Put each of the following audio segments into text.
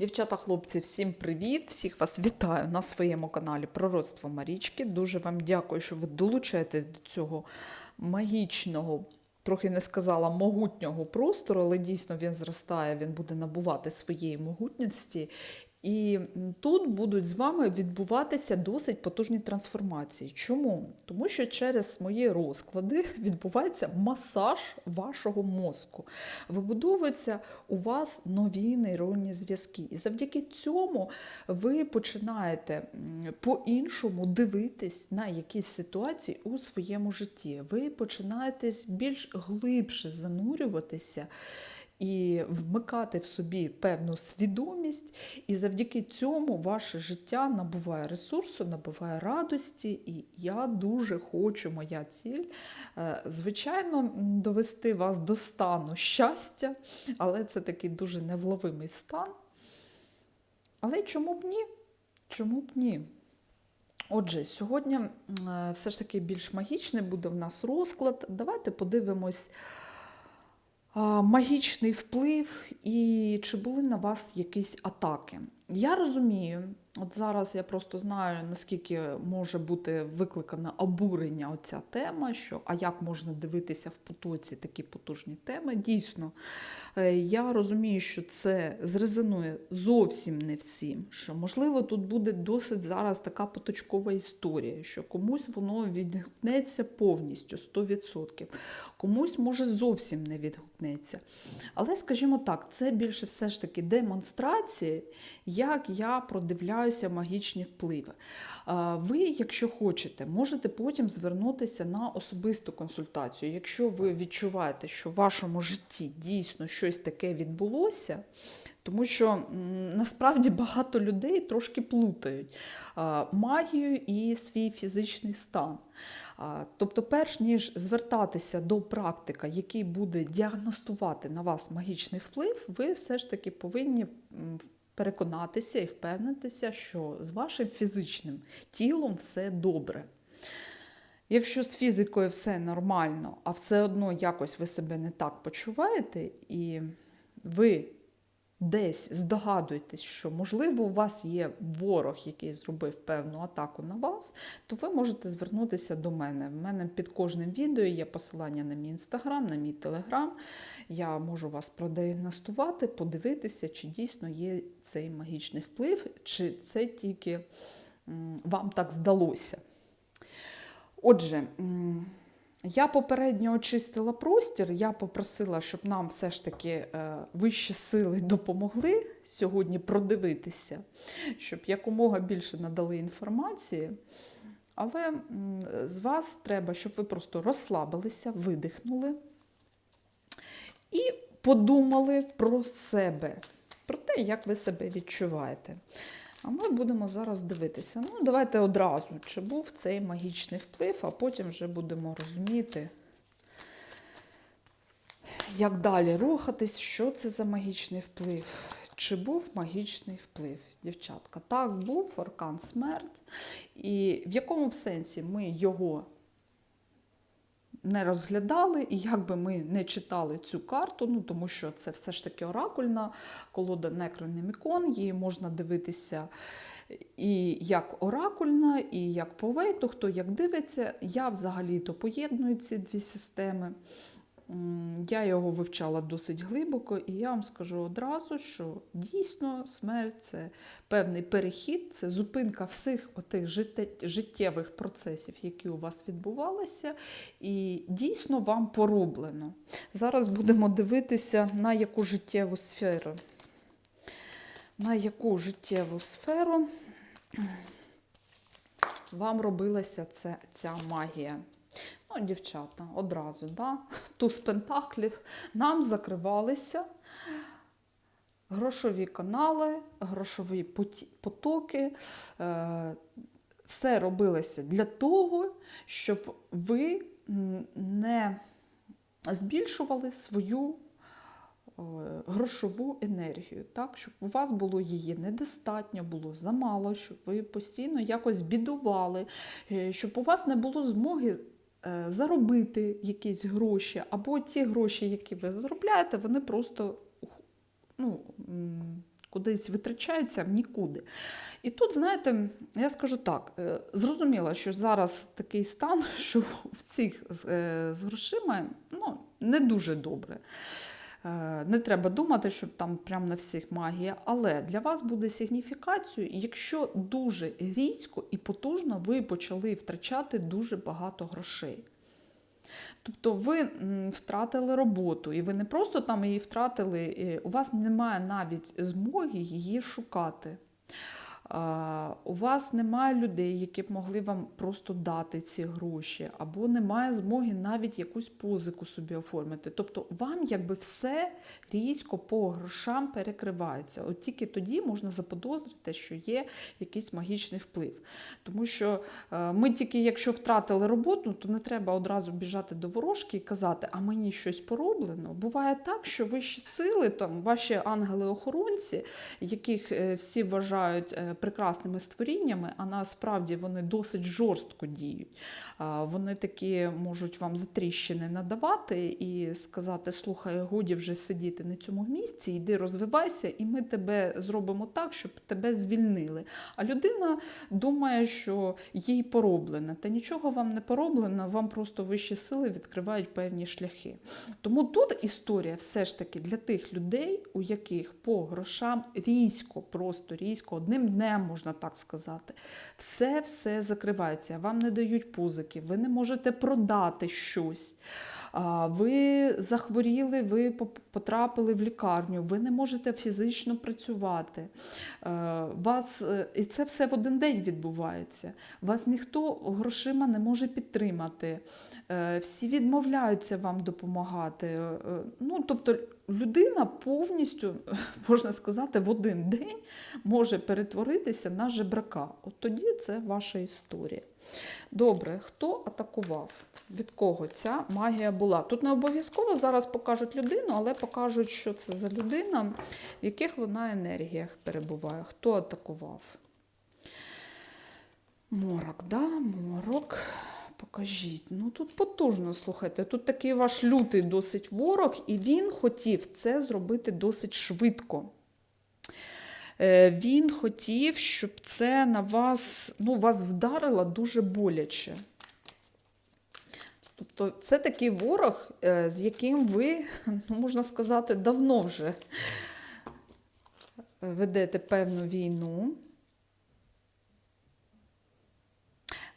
Дівчата, хлопці, всім привіт! Всіх вас вітаю на своєму каналі Пророцтво Марічки. Дуже вам дякую, що ви долучаєтесь до цього магічного, трохи не сказала могутнього простору, але дійсно він зростає, він буде набувати своєї могутності. І тут будуть з вами відбуватися досить потужні трансформації. Чому? Тому що через мої розклади відбувається масаж вашого мозку. Вибудовуються у вас нові нейронні зв'язки. І завдяки цьому ви починаєте по-іншому дивитись на якісь ситуації у своєму житті. Ви починаєте більш глибше занурюватися і вмикати в собі певну свідомість, і завдяки цьому ваше життя набуває ресурсу, набуває радості. І я дуже хочу, моя ціль, е, звичайно, довести вас до стану щастя, але це такий дуже невловимий стан. Але чому б ні? Чому б ні? Отже, сьогодні е, все ж таки більш магічний буде в нас розклад. Давайте подивимось магічний вплив і чи були на вас якісь атаки. Я розумію, от зараз я просто знаю, наскільки може бути викликане обурення оця тема, що а як можна дивитися в потоці такі потужні теми. Дійсно, е, я розумію, що це зрезонує зовсім не всім. Що можливо тут буде досить зараз така поточкова історія, що комусь воно відгукнеться повністю 100%, комусь може зовсім не відгукнеться. Але, скажімо так, це більше все ж таки демонстрації, як я продивляюся магічні впливи. Ви, якщо хочете, можете потім звернутися на особисту консультацію. Якщо ви відчуваєте, що в вашому житті дійсно щось таке відбулося, тому що насправді багато людей трошки плутають магію і свій фізичний стан. Тобто, перш ніж звертатися до практика, який буде діагностувати на вас магічний вплив, ви все ж таки повинні переконатися і впевнитися, що з вашим фізичним тілом все добре. Якщо з фізикою все нормально, а все одно якось ви себе не так почуваєте, і ви десь здогадуєтесь, що, можливо, у вас є ворог, який зробив певну атаку на вас, то ви можете звернутися до мене. В мене під кожним відео є посилання на мій інстаграм, на мій телеграм. Я можу вас продіагностувати, подивитися, чи дійсно є цей магічний вплив, чи це тільки вам так здалося. Отже, я попередньо очистила простір. Я попросила, щоб нам все ж таки е, вищі сили допомогли сьогодні продивитися, щоб якомога більше надали інформації. Але з вас треба, щоб ви просто розслабилися, видихнули і подумали про себе, про те, як ви себе відчуваєте. А ми будемо зараз дивитися. Ну, давайте одразу, чи був цей магічний вплив, а потім вже будемо розуміти, як далі рухатись, що це за магічний вплив. Чи був магічний вплив, дівчатка? Так, був аркан смерть. І в якому б сенсі ми його не розглядали, і як би ми не читали цю карту, ну тому що це все ж таки оракульна колода Некронемікон, її можна дивитися і як оракульна, і як по вейту, хто як дивиться. Я взагалі-то поєдную ці дві системи. Я його вивчала досить глибоко, і я вам скажу одразу, що дійсно смерть це певний перехід, це зупинка всіх отих життєвих процесів, які у вас відбувалися, і дійсно вам пороблено. Зараз будемо дивитися, на яку життєву сферу. На яку життєву сферу вам робилася ця, ця магія. Ну, дівчата, одразу, да? туз пентаклів, нам закривалися грошові канали, грошові потоки. Е, все робилося для того, щоб ви не збільшували свою е, грошову енергію, так? щоб у вас було її недостатньо, було замало, щоб ви постійно якось бідували, е, щоб у вас не було змоги заробити якісь гроші, або ті гроші, які ви заробляєте, вони просто ну, кудись витрачаються в нікуди. І тут, знаєте, я скажу так: е, зрозуміло, що зараз такий стан, що в цих з, е, з грошима ну, не дуже добре. Е, Не треба думати, що там прямо на всіх магія, але для вас буде сигніфікацією, якщо дуже різко і потужно ви почали втрачати дуже багато грошей. Тобто ви втратили роботу, і ви не просто там її втратили, е, у вас немає навіть змоги її шукати. У вас немає людей, які б могли вам просто дати ці гроші, або немає змоги навіть якусь позику собі оформити. Тобто вам якби все різко по грошам перекривається. От тільки тоді можна заподозрити, що є якийсь магічний вплив. Тому що е, ми тільки, якщо втратили роботу, то не треба одразу біжати до ворожки і казати, а мені щось пороблено. Буває так, що вищі сили, там ваші ангели-охоронці, яких е, всі вважають е, прекрасними створіннями, а насправді вони досить жорстко діють. Вони такі можуть вам затріщини надавати і сказати: слухай, годі вже сидіти на цьому місці, йди розвивайся, і ми тебе зробимо так, щоб тебе звільнили. А людина думає, що їй пороблено. Та нічого вам не пороблено, вам просто вищі сили відкривають певні шляхи. Тому тут історія все ж таки для тих людей, у яких по грошам різко, просто різко, одним днем можна так сказати, все все закривається. Вам не дають позики, ви не можете продати щось. Ви захворіли, ви потрапили в лікарню, ви не можете фізично працювати. Е, Вас, е, і це все в один день відбувається. Вас ніхто грошима не може підтримати. Е, Всі відмовляються вам допомагати. Ну, тобто людина повністю, можна сказати, в один день може перетворитися на жебрака. От тоді це ваша історія. Добре, хто атакував? Від кого ця магія була? Тут не обов'язково зараз покажуть людину, але покажуть, що це за людина, в яких вона енергіях перебуває. Хто атакував? Морок, да? Морок. Покажіть. Ну тут потужно, слухайте. Тут такий ваш лютий досить ворог, і він хотів це зробити досить швидко. Е, Він хотів, щоб це на вас, ну, вас вдарило дуже боляче. Тобто це такий ворог, е, з яким ви, ну, можна сказати, давно вже ведете певну війну.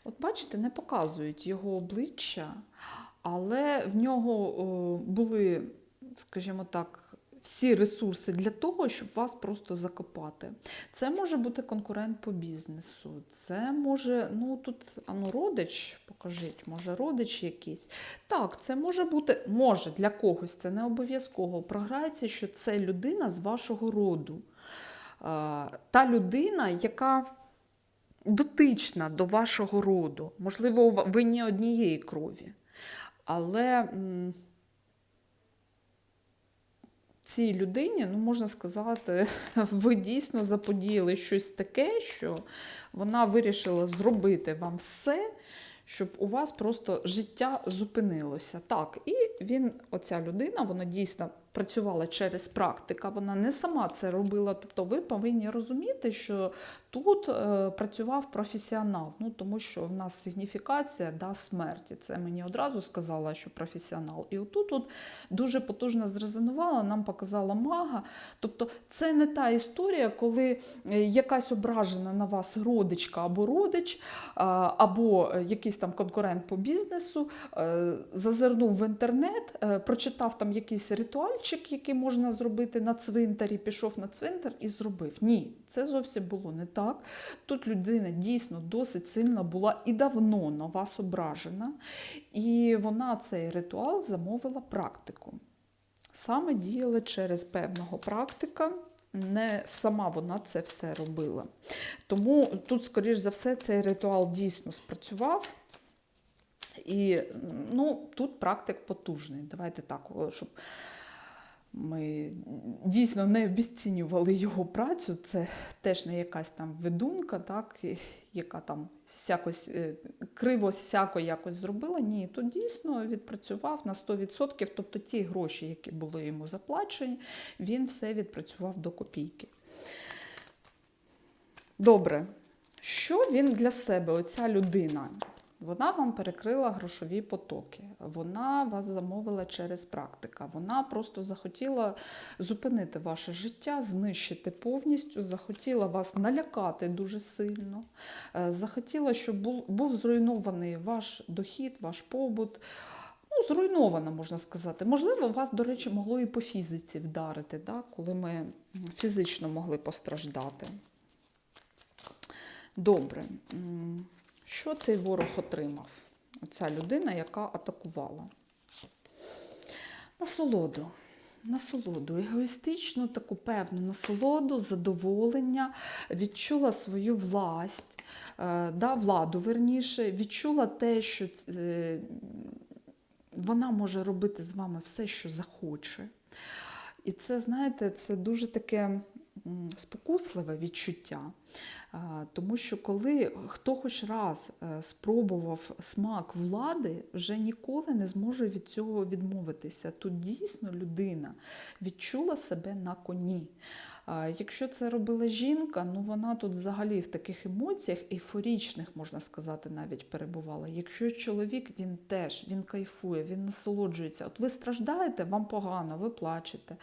От бачите, не показують його обличчя, але в нього були, скажімо так, всі ресурси для того, щоб вас просто закопати. Це може бути конкурент по бізнесу, це може, ну тут ану, родич, покажіть, може родич якийсь. Так, це може бути, може для когось, це не обов'язково. Програється, що це людина з вашого роду. Та людина, яка дотична до вашого роду. Можливо, ви не однієї крові. Але цій людині, ну, можна сказати, ви дійсно заподіяли щось таке, що вона вирішила зробити вам все, щоб у вас просто життя зупинилося. Так, і він, оця людина, вона дійсно працювала через практика, вона не сама це робила. Тобто ви повинні розуміти, що тут е, працював професіонал, ну тому що в нас сигніфікація да, смерті. Це мені одразу сказала, що професіонал. І отут от дуже потужно зрезонувала, нам показала мага. Тобто це не та історія, коли е, якась ображена на вас родичка або родич, а, або якийсь там конкурент по бізнесу, е, зазирнув в інтернет, е, прочитав там якийсь ритуальчик, який можна зробити на цвинтарі, пішов на цвинтар і зробив. Ні, це зовсім було не так. Тут людина дійсно досить сильно була і давно на вас ображена, і вона цей ритуал замовила практику. Саме діяла через певного практика. Не сама вона це все робила. Тому тут, скоріш за все, цей ритуал дійсно спрацював. І ну, тут практик потужний. Давайте так, щоб ми дійсно не обіцінювали його працю. Це теж не якась там ведунка, так, яка там сякось е, криво сяко якось зробила. Ні, тут дійсно відпрацював на 100%, тобто ті гроші, які були йому заплачені, він все відпрацював до копійки. Добре. Що він для себе, оця людина? Вона вам перекрила грошові потоки, вона вас замовила через практика. Вона просто захотіла зупинити ваше життя, знищити повністю, захотіла вас налякати дуже сильно, е, захотіла, щоб був, зруйнований ваш дохід, ваш побут. Ну, зруйнована, можна сказати. Можливо, вас, до речі, могло і по фізиці вдарити, да? коли ми фізично могли постраждати. Добре. Що цей ворог отримав? Оця людина, яка атакувала. Насолоду. Насолоду, егоїстичну, таку певну насолоду, задоволення, відчула свою власть, е, да, владу верніше, відчула те, що е, вона може робити з вами все, що захоче. І це, знаєте, це дуже таке спокусливе відчуття. Тому що коли хто хоч раз е, спробував смак влади, вже ніколи не зможе від цього відмовитися. Тут дійсно людина відчула себе на коні. Якщо це робила жінка, ну вона тут взагалі в таких емоціях ейфорічних, можна сказати, навіть перебувала. Якщо чоловік, він теж він кайфує, він насолоджується. От ви страждаєте, вам погано, ви плачете.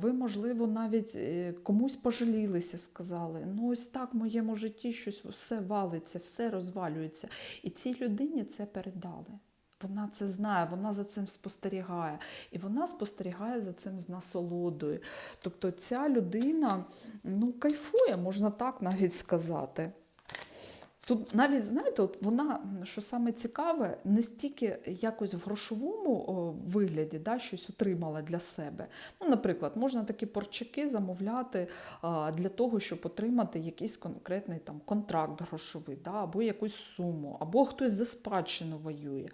Ви, можливо, навіть е, комусь пожалілися, сказали, ну ось так в моєму житті щось все валиться, все розвалюється. І цій людині це передали. Вона це знає, вона за цим спостерігає. І вона спостерігає за цим з насолодою. Тобто ця людина ну, кайфує, можна так навіть сказати. Тут навіть, знаєте, от вона, що саме цікаве, не стільки якось в грошовому вигляді да, щось отримала для себе. Ну, наприклад, можна такі порчаки замовляти а, для того, щоб отримати якийсь конкретний там, контракт грошовий, да, або якусь суму, або хтось за спадщину воює.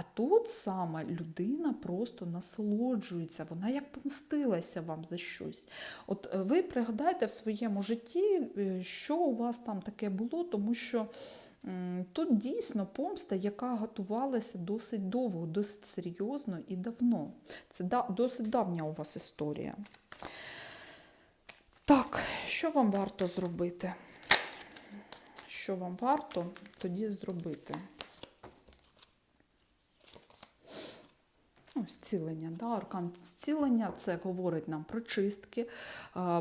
А тут саме людина просто насолоджується, вона як помстилася вам за щось. От е, ви пригадайте в своєму житті, е, що у вас там таке було, тому що. Тут дійсно помста, яка готувалася досить довго, досить серйозно і давно. Це досить давня у вас історія. Так, що вам варто зробити? Що вам варто тоді зробити? Ну, зцілення, да, аркан зцілення це говорить нам про чистки,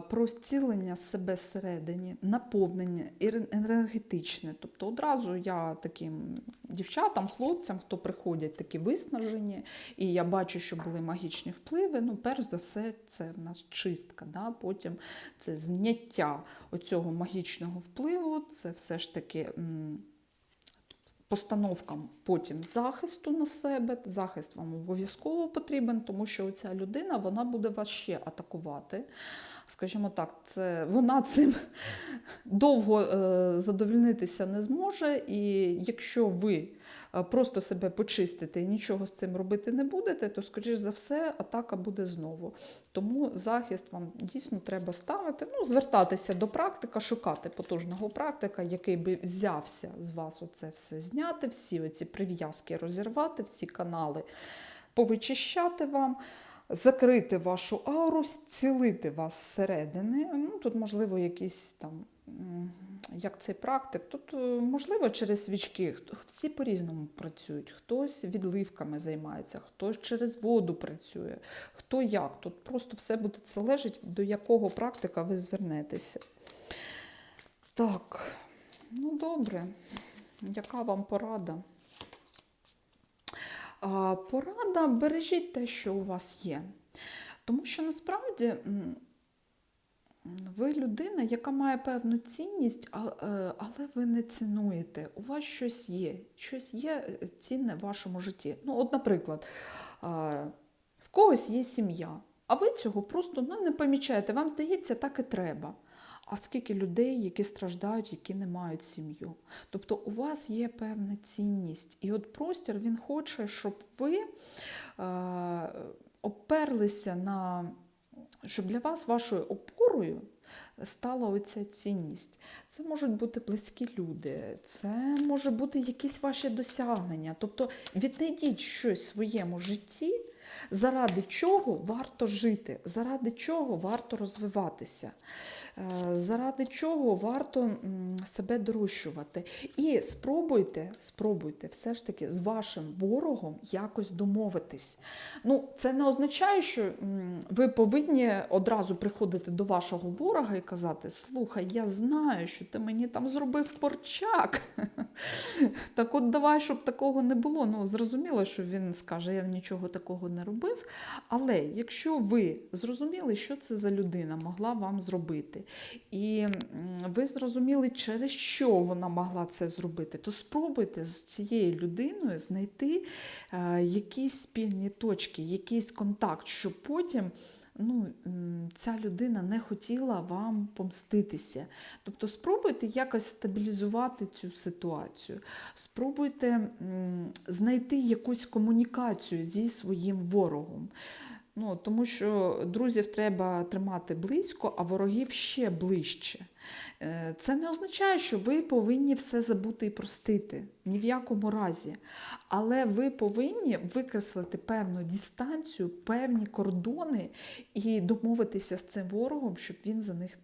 про зцілення себе всередині, наповнення енергетичне. Тобто одразу я таким дівчатам, хлопцям, хто приходять такі виснажені, і я бачу, що були магічні впливи. Ну, перш за все, це в нас чистка. Да? Потім це зняття оцього магічного впливу, це все ж таки. Постановкам потім захисту на себе. Захист вам обов'язково потрібен, тому що ця людина вона буде вас ще атакувати. Скажімо так, це вона цим довго е, задовольнитися не зможе. І якщо ви просто себе почистите і нічого з цим робити не будете, то, скоріш за все, атака буде знову. Тому захист вам дійсно треба ставити, ну, звертатися до практика, шукати потужного практика, який би взявся з вас оце все зняти, всі оці прив'язки розірвати, всі канали повичищати вам. Закрити вашу ауру, зцілити вас зсередини. Ну, тут, можливо, якісь там, як цей практик, тут, е, можливо, через свічки. Всі по-різному працюють. Хтось відливками займається, хтось через воду працює, хто як. Тут просто все буде залежить, до якого практика ви звернетеся. Так, ну добре. Яка вам порада? Порада бережіть те, що у вас є. Тому що насправді ви людина, яка має певну цінність, е, але ви не цінуєте. У вас щось є, щось є е, цінне в вашому житті. Ну, от, наприклад, в когось є сім'я, а ви цього просто ну, не помічаєте. Вам здається, так і треба. А скільки людей, які страждають, які не мають сім'ю. Тобто у вас є певна цінність. І от простір він хоче, щоб ви е, оперлися на, щоб для вас вашою опорою стала оця цінність. Це можуть бути близькі люди, це може бути якісь ваші досягнення. Тобто віднайдіть щось в своєму житті, заради чого варто жити, заради чого варто розвиватися, заради чого варто себе дорощувати. І спробуйте, спробуйте все ж таки з вашим ворогом якось домовитись. Ну, це не означає, що ви повинні одразу приходити до вашого ворога і казати: Слухай, я знаю, що ти мені там зробив порчак. Так от давай, щоб такого не було. Ну, зрозуміло, що він скаже, я нічого такого не робив. Але якщо ви зрозуміли, що це за людина могла вам зробити, і ви зрозуміли, через що вона могла це зробити, то спробуйте з цією людиною знайти е, якісь спільні точки, якийсь контакт, щоб потім ну, ця людина не хотіла вам помститися. Тобто спробуйте якось стабілізувати цю ситуацію. Спробуйте знайти якусь комунікацію зі своїм ворогом. Ну, тому що друзів треба тримати близько, а ворогів ще ближче. Е, Це не означає, що ви повинні все забути і простити. Ні в якому разі. Але ви повинні викреслити певну дистанцію, певні кордони і домовитися з цим ворогом, щоб він за них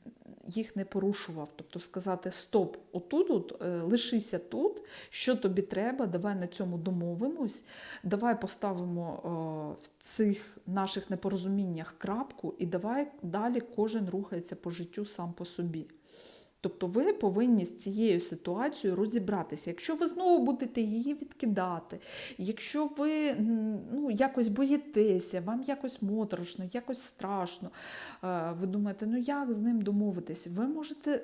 їх не порушував. Тобто сказати: Стоп, отут, от, е, лишися тут, що тобі треба, давай на цьому домовимось, давай поставимо е, в цих наших непорозуміннях крапку, і давай далі кожен рухається по життю сам по собі. Тобто ви повинні з цією ситуацією розібратися. Якщо ви знову будете її відкидати, якщо ви ну, якось боїтеся, вам якось моторошно, якось страшно, е, ви думаєте, ну як з ним домовитися, ви можете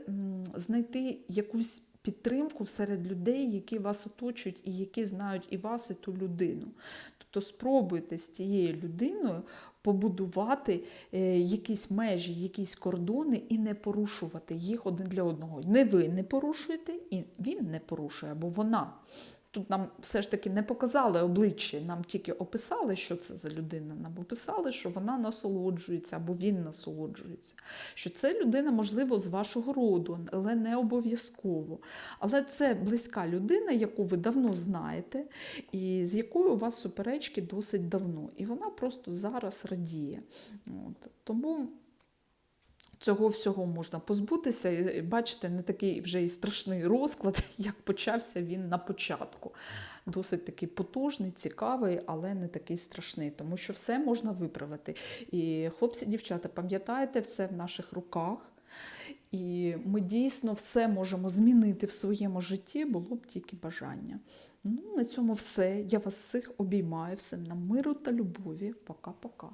знайти якусь підтримку серед людей, які вас оточують і які знають і вас, і ту людину. Тобто спробуйте з тією людиною побудувати е, якісь межі, якісь кордони і не порушувати їх один для одного. Не ви не порушуєте, і він не порушує, або вона. Тут нам все ж таки не показали обличчя, нам тільки описали, що це за людина. Нам описали, що вона насолоджується або він насолоджується. Що це людина, можливо, з вашого роду, але не обов'язково. Але це близька людина, яку ви давно знаєте, і з якою у вас суперечки досить давно. І вона просто зараз радіє. От. Тому цього всього можна позбутися. І бачите, не такий вже і страшний розклад, як почався він на початку. Досить такий потужний, цікавий, але не такий страшний, тому що все можна виправити. І хлопці, дівчата, пам'ятайте, все в наших руках. І ми дійсно все можемо змінити в своєму житті, було б тільки бажання. Ну, на цьому все. Я вас всіх обіймаю, всім нам миру та любові. Пока-пока.